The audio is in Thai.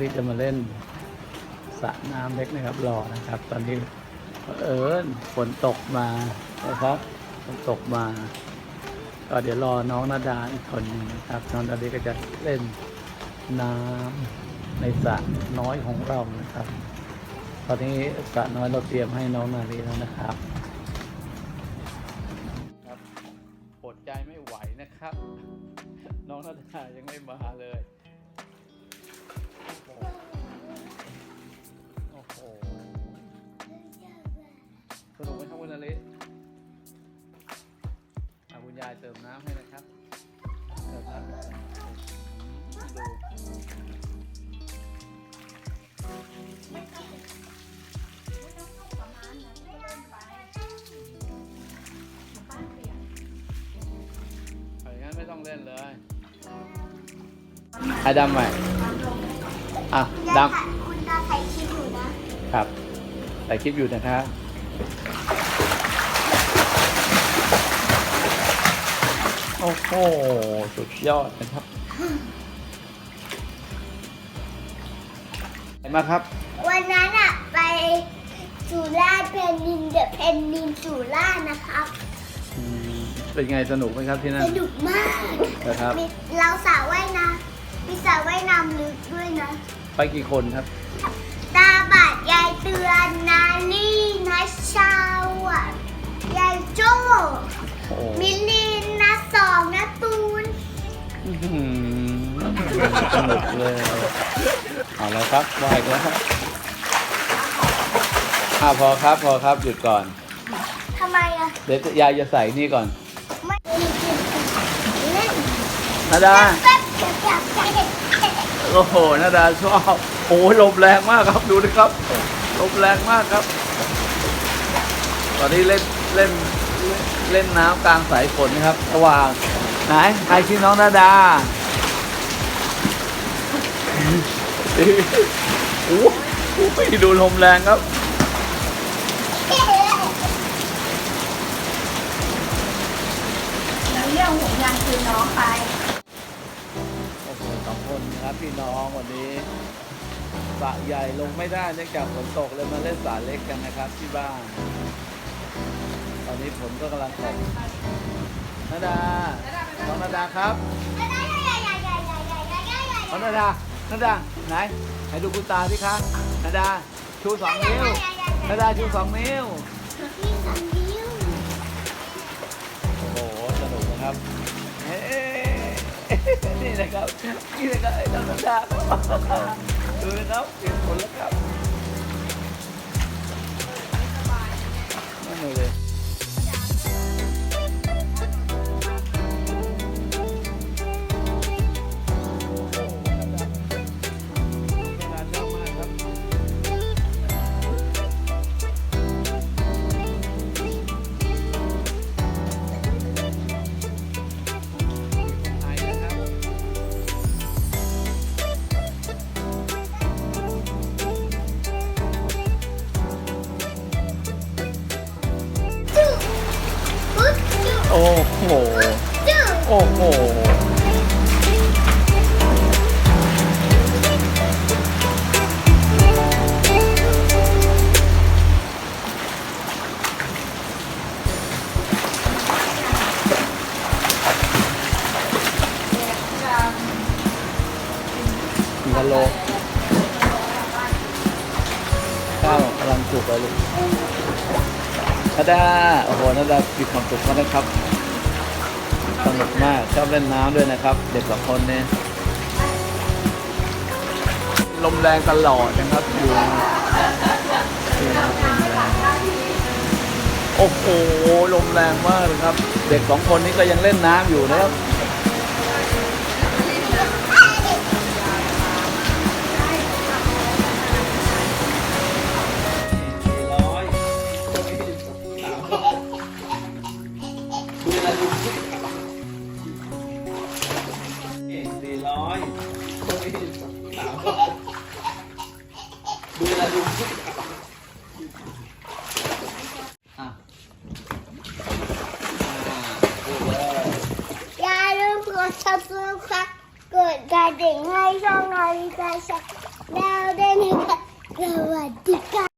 ลิจะมาเล่นสระน้ำเล็กนะครับรอนะครับ ตอนนี้เอิญฝนตกมานะครับฝนตกมา ก็เดี๋ยวรอน้องนาดาอีกคนนึงนะครับน้องนาดาก็จะเล่นน้ำในสระน้อยของเรานะครับ ตอนนี้สระน้อยเราเตรียมให้น้องนาลีแล้วนะครับครับอดใจไม่ไหวนะครับ น้องนาดายังไม่มาเลย โอ้โหสนุกไหมครับคุณนาลีอะคุณยายเติมน้ำให้นะครับ เติมน้ำดูเอาอย่างนั้นไม่ต้องเล่นเลยไอ้ดำใหม่ อะดำคุณตาใส่ชิปอยู่นะครับถ่ายคลิปอยู่นะครับโอ้โหสุดยอดนะครับไหนมาครับ วันนั้นอะไปสุราษฎร์เพนนินเดอะเพนนินสุราษฎร์นะครับอืมเป็นไงสนุกไหมครับที่นั่สนนุกมากนะครับมีเราสระว่ายน้ำ มีสระว่ายน้ำลึกด้วยนะ ไปกี่คนครับ ตาบาดยายเตือนนาลี่นาชาวอะยายโจ้โอ้โหมิลลินนาสองนาตูน อื้อหือสนุกเลย เอาแล้วครับไหวายแล้วครับอ่าพอครับพอครับหยุดก่อน ทำไมอะเดี๋ยวยายจะใส่นี่ก่อนไม่เล่นนาดา แป๊บแป๊บแป๊บแป๊บโอ้โหนาดาชอบโอ้ยลมแรงมากครับดูนะครับลมแรงมากครับ ตอนนี้เล่นเล่นเล่นน้ำกลางสายฝนนะครับระว่างไหนใครชื่อน้องนาดาโอ้โหดูลมแรงครับแล้วเรื่องห่วงยางคือน้องไป สองคนนะครับพี่น้องวันนี้สระใหญ่ลงไม่ได้เนื่องจากฝนตกเลยมาเล่นสระเล็กกันนะครับที่บ้าน ตอนนี้ฝนก็กำลังตกนาดาน้องนาดาครับน้องนาดานาดาไหนให้ดูคุณตาสิคะนาดาชูสองนิ้วนาดาชูสองนิ้วโอ้โหสนุกนะครับเอ๊ะ นี่นะครับนี่นะครับไอ้น้องนาดาดูนะครับเปลี่ยนผลแล้วครับ อ้โห โอ้โหกินกะโลข้าวกำลังจุกเลยลูก นาดาโอ้โหนาดามีความสุขมากนะครับสนุกมากชอบเล่นน้ำด้วยนะครับ เด็กสองคนเนี่ยลมแรงตลอดนะครับอยู่โอ้โหลมแรงมากเลยครับ เด็กสองคนนี้ก็ยังเล่นน้ำอยู่นะครับ อะอ่าพูดเลยอย่าลืมกด subscribe กดกระดิ่งให้ช่องนาฬิกาชักดาวด้วยนะคะสวัสดีค่ะ